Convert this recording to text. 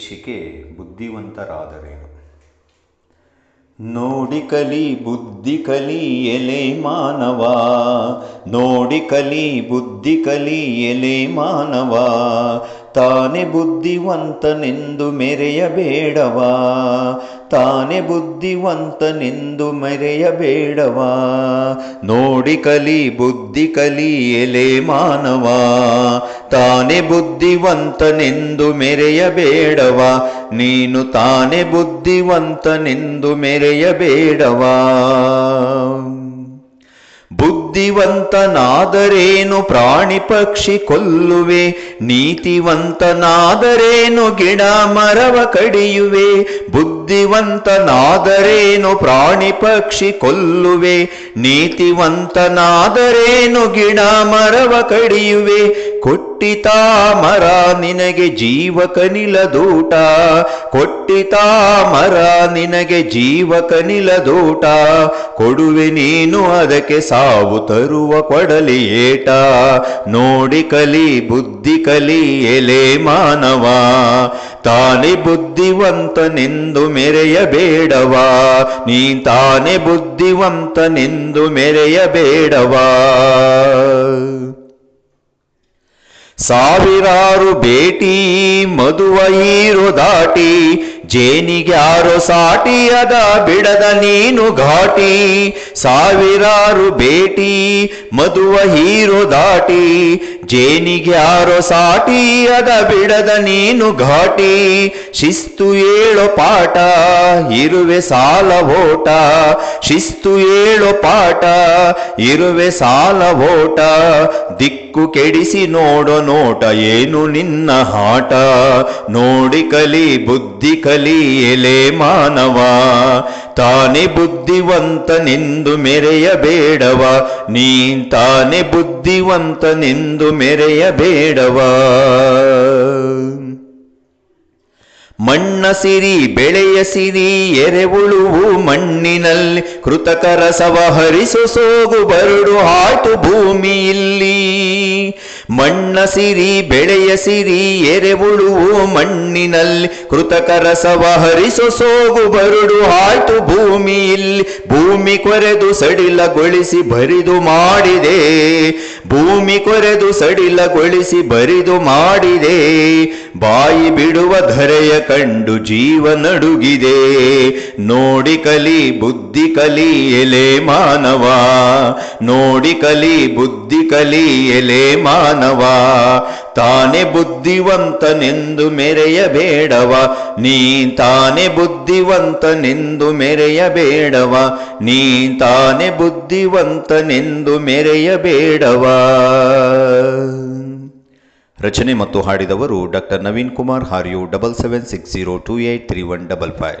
ಶಿಕೆ ಬುದ್ಧಿವಂತರಾದರೇನು? ನೋಡಿ ಕಲಿ ಬುದ್ಧಿ ಕಲಿ ಎಲೆ ಮಾನವ ನೋಡಿ ಕಲಿ ಬುದ್ಧಿ ಕಲಿ ಎಲೆ ಮಾನವ. ತಾನೇ ಬುದ್ಧಿವಂತನೆಂದು ಮೆರೆಯಬೇಡವಾ? ತಾನೆ ಬುದ್ಧಿವಂತನೆಂದು ಮೆರೆಯಬೇಡವಾ? ನೋಡಿ ಕಲಿ, ಬುದ್ಧಿ ಕಲಿ, ಎಲೆ ಮಾನವ. ತಾನೇ ಬುದ್ಧಿವಂತನೆಂದು ಮೆರೆಯಬೇಡವಾ? ನೀನು ತಾನೇ ಬುದ್ಧಿವಂತನೆಂದು ಮೆರೆಯಬೇಡವಾ? ಬುದ್ಧಿವಂತನಾದರೇನು ಪ್ರಾಣಿ ಪಕ್ಷಿ ಕೊಲ್ಲುವೆ? ನೀತಿವಂತನಾದರೇನು ಗಿಡ ಮರವ ಕಡಿಯುವೆ? ಬುದ್ಧಿವಂತನಾದರೇನು ಪ್ರಾಣಿ ಪಕ್ಷಿ ಕೊಲ್ಲುವೆ? ನೀತಿವಂತನಾದರೇನು ಗಿಡ ಮರವ ಕಡಿಯುವೆ? ಕೊಟ್ಟಿತಾ ಮರ ನಿನಗೆ ಜೀವ ಕನಿಲದೂಟ ಕೊಟ್ಟಿತಾ ಮರ ನಿನಗೆ ಜೀವ ಕನಿಲದೂಟ ಕೊಡುವೆ ನೀನು ಅದಕ್ಕೆ ಸಾವು ತರುವ ಕೊಡಲಿ ಏಟ. ನೋಡಿ ಕಲಿ, ಬುದ್ಧಿ ಕಲಿ, ಎಲೆ ಮಾನವ. ತಾನೇ ಬುದ್ಧಿವಂತನೆಂದು ಮೆರೆಯಬೇಡವಾ. ನೀ ತಾನೇ ಬುದ್ಧಿವಂತನೆಂದು ಮೆರೆಯಬೇಡವಾ. ಸಾವಿರಾರು ಭೇಟಿ ಮದುವ ಈರು ದಾಟಿ ಆರು ಸಾಟಿಯದ ಬಿಡದ ನೀನು ಘಾಟಿ. ಸಾವಿರಾರು ಭೇಟಿ, ಮದುವ ಹೀರೋ ದಾಟಿ. ಜೇನಿಗೆ ಆರು ಸಾಟಿಯದ ಬಿಡದ ನೀನು ಘಾಟಿ. ಶಿಸ್ತು ಏಳೋ ಪಾಠ, ಇರುವೆ ಸಾಲ ಓಟ. ಶಿಸ್ತು ಏಳೋ ಪಾಠ, ಇರುವೆ ಸಾಲ ಓಟ. ದಿಕ್ಕು ಕೆಡಿಸಿ ನೋಡೋ ನೋಟ, ಏನು ನಿನ್ನ ಹಾಟ. ನೋಡಿ ಕಲಿ ಬುದ್ಧಿ ಕಲಿ ಎಲೆ ಮಾನವ, ತಾನೇ ಬುದ್ಧಿವಂತನೆಂದು ಮೆರೆಯಬೇಡವ? ನೀ ತಾನೇ ಬುದ್ಧಿವಂತನೆಂದು ಮೆರೆಯಬೇಡವ? ಮಣ್ಣ ಸಿರಿ ಬೆಳೆಯ ಸಿರಿ ಎರೆವುಳುವು ಮಣ್ಣಿನಲ್ಲಿ, ಕೃತಕ ಸವಹರಿಸು ಸೋಗು ಬರಡು ಹಾಟು ಭೂಮಿಯಲ್ಲಿ. ಮಣ್ಣ ಸಿರಿ, ಬೆಳೆಯ ಸಿರಿ ಎರೆವುಳುವು ಮಣ್ಣಿನಲ್ಲಿ. ಕೃತಕ ರಸವ ಹರಿಸು, ಸೋಗು ಬರುಡು ಹಾಟು ಭೂಮಿಯಲ್ಲಿ ಭೂಮಿ ಕೊರೆದು ಸಡಿಲಗೊಳಿಸಿ ಬರಿದು ಮಾಡಿದೆ. ಭೂಮಿ ಕೊರೆದು ಸಡಿಲಗೊಳಿಸಿ ಬರಿದು ಮಾಡಿದೆ. ಬಾಯಿ ಬಿಡುವ ಧರೆಯ ಕಂಡು ಜೀವ ನಡುಗಿದೆ. ನೋಡಿ ಕಲಿ ಬುದ್ಧಿ ಕಲಿ ಎಲೆ ಮಾನವ. ನೋಡಿ ಕಲಿ ಬುದ್ಧಿ ಕಲಿ ಎಲೆ ಮಾನವ. ತಾನೆ ಬುದ್ಧಿವಂತನೆಂದು ಮೆರೆಯಬೇಡವ. ನೀ ತಾನೆ ಬುದ್ಧಿವಂತನೆಂದು ಮೆರೆಯಬೇಡವ. ನೀ ತಾನೆ ಬುದ್ಧಿವಂತನೆಂದು ಮೆರೆಯಬೇಡವಾ. ರಚನೆ ಮತ್ತು ಹಾಡಿದವರು doctor Naveen Kumar ಹಾರ್ಯು double seven six zero two eight three one double five.